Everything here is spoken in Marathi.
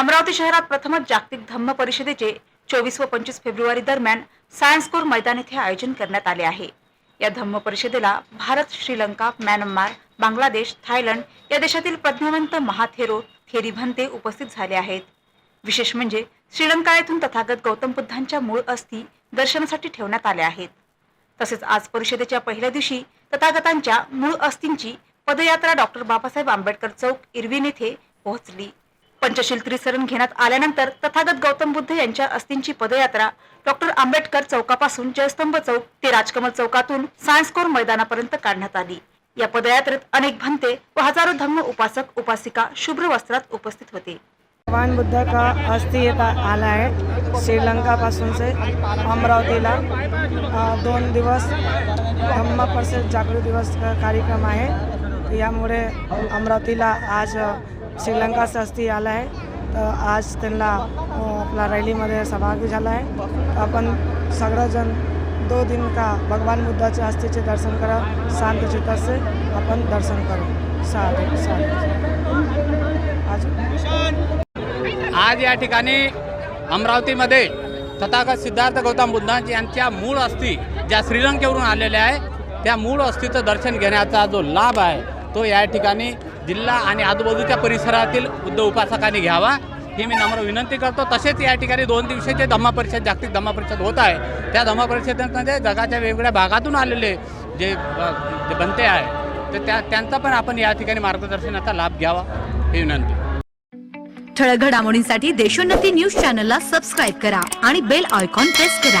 अमरावती शहरात प्रथमच जागतिक धम्म परिषदेचे चोवीस व पंचवीस फेब्रुवारी दरम्यान सायन्स कोर मैदान येथे आयोजन करण्यात आले आहे. या धम्म परिषदेला भारत श्रीलंका म्यानमार बांगलादेश थायलंड या देशातील प्रज्ञावंत महाथेरो थेरी भंते उपस्थित झाले आहेत. विशेष म्हणजे श्रीलंका येथून तथागत गौतम बुद्धांच्या मूळ अस्थी दर्शनासाठी ठेवण्यात आल्या आहेत. तसेच आज परिषदेच्या पहिल्या दिवशी तथागतांच्या मूळ अस्थींची पदयात्रा डॉक्टर बाबासाहेब आंबेडकर चौक इरविन येथे पोहोचली. पंचशील त्रिसरण घेण्यात आल्यानंतर तथागत गौतम बुद्ध यांच्या अस्थींची पदयात्रा डॉक्टर आंबेडकर चौकापासून जयस्तंभ चौक ते राजकमल चौकातून सायन्स कोर मैदानापर्यंत काढण्यात आली. या पदयात्रेत अनेक भंते व हजारो धम्म उपासक उपासिका शुभ्र वस्त्रात उपस्थित होते. भगवान बुद्ध का अस्थि येत आला आहे? श्रीलंकापासूनचे अमरावतीला दोन दिवस धम्म परिषद जागृत दिवस कार्यक्रम आहे. यामुळे अमरावतीला आज श्रीलंका सस्ती आला आहे तर आज त्यांना आपला रॅलीमध्ये सहभागी झाला आहे आपण सगळंजण दो दिन का भगवान बुद्धाच्या अस्थीचे दर्शन करा शांत चित्ताचे आपण दर्शन करू। साधू साधू। आज। आज या ठिकाणी अमरावतीमध्ये तथागत सिद्धार्थ गौतम बुद्धांची यांच्या मूळ अस्थी ज्या श्रीलंकेवरून आलेल्या आहे त्या मूळ अस्थीचं दर्शन घेण्याचा जो लाभ आहे तो या ठिकाणी जिल्हा आणि आजूबाजूच्या परिसरातील बुद्ध उपासकांनी घ्यावा. ही मी नम्र विनंती करतो. तसेच या ठिकाणी दोन दिवसाचे धम्मा परिषद जागतिक धम्मा परिषद होत आहे. त्या धम्मा परिषदेमध्ये जगाच्या वेगवेगळ्या भागातून आलेले जे जे बनते आहे तर त्या त्यांचा पण आपण या ठिकाणी मार्गदर्शनाचा लाभ घ्यावा ही विनंती. ठळक घडामोडींसाठी देशोन्नती न्यूज चॅनलला सबस्क्राईब करा आणि बेल आयकॉन प्रेस करा.